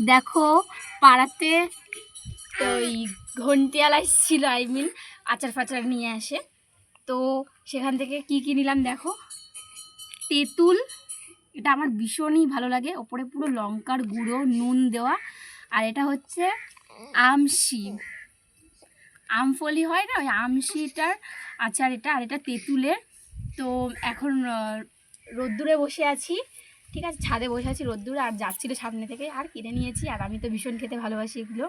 দেখো, পাড়াতে, ওই ঘন্টিয়ালা ছিল আই মিন আচার ফাচার নিয়ে আসে তো সেখান থেকে কি কি নিলাম দেখো? তেঁতুল, এটা আমার ভীষণই ভালো লাগে। ওপরে পুরো লঙ্কার গুঁড়ো, নুন দেওয়া। আর এটা হচ্ছে আমশি। আমফলি হয় না? ওই আমশিটার আচার এটা, আর এটা তেঁতুলের। তো এখন রোদ্দুরে বসে আছি। ঠিক আছে ছাদে বসে আছি রোদ্দুরে আর যাচ্ছিল সামনে থেকে আর কিনে নিয়েছি আর আমি তো ভীষণ খেতে ভালোবাসি এগুলো।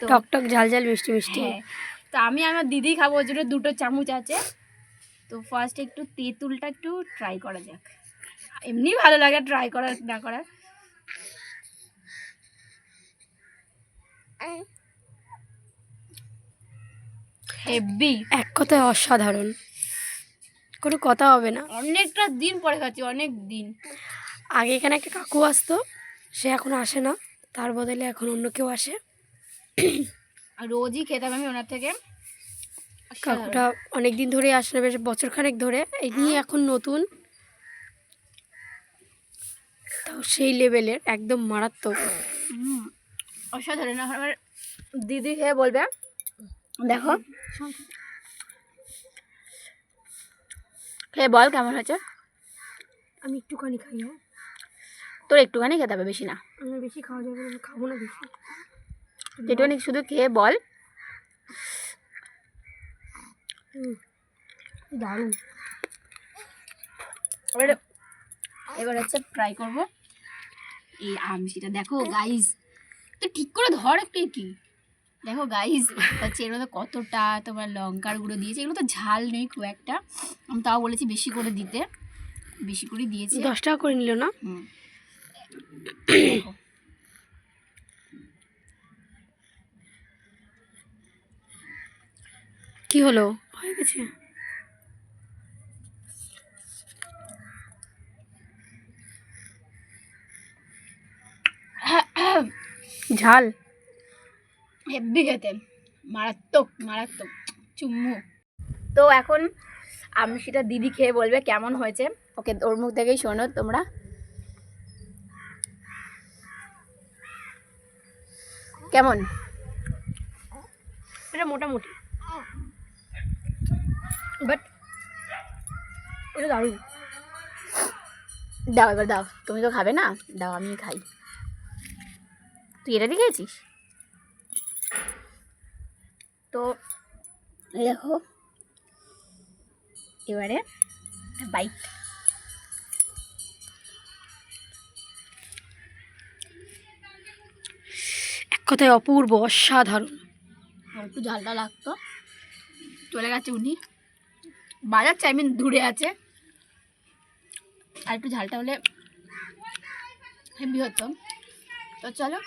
তো টক টক ঝাল ঝাল মিষ্টি মিষ্টি। হ্যাঁ তো আমি আমার দিদি খাব ওর জন্য দুটো চামচ আছে। তো ফার্স্ট একটু তেঁতুলটা একটু ট্রাই করা যাক। এমনি ভালো লাগে ট্রাই করা না করা হেভি এক কথায় অসাধারণ। কোনো কথা হবে না। অনেকটা দিন পরে খাচ্ছি অনেক দিন। আগে এখানে একটা কাকু আসতো সে এখন আসে না। তার বদলে এখন অন্য কেউ আসে। আর রোজই খেতাম আমি ওনার থেকে। কাকুটা অনেক দিন ধরে আসে না বেশ বছরখানেক ধরে। এই নিয়ে এখন নতুন। তাও সেই লেভেলের একদম মারাত্মক। অসাধারণ। আমার দিদি খেয়ে বলবে। দেখো। খেয়ে বল কেমন হয়েছে? আমি একটুখানি খাই হ্যাঁ। তোর একটুখানি খেতে হবে বেশি না। বেশি খাওয়া যাবে না খাব না বেশি। একটুখানি শুধু খেয়ে বল। দারুণ। এবার এবার হচ্ছে ট্রাই করব। এই আমসিটা দেখো গাইজ তো ঠিক করে ধর একটু কি দেখো গাইজ হচ্ছে এর মধ্যে কতটা তোমার লঙ্কার গুঁড়ো দিয়েছে এগুলো তো ঝাল নেই খুব একটা। আমি তাও বলেছি বেশি করে দিতে বেশি করে দিয়েছি। দশ টাকা করে নিল না? হুম। কি হলো? হয়ে গেছে। ঝাল। হেব্বি খেতে। মারাত্মক মারাত্মক। চুম্মু। তো এখন আমি সেটা দিদি খেয়ে বলবে কেমন হয়েছে? ওকে ওর মুখ থেকেই শোনো তোমরা। কেমন? এটা মোটামুটি। বাট এটা দারুণ। দাও এবার দাও। তুমি তো খাবে না? দাও আমি খাই। তুই এটা দিয়ে খেয়েছিস? তো দেখো এবারে বাইক কথায় অপূর্ব, অসাধারণ। একটু ঝালটা লাগতো। চলে গেছে উনি। বাজার চাইমিন দূরে আছে। আর একটু ঝালটা হলে হেভি হতো। তো চলো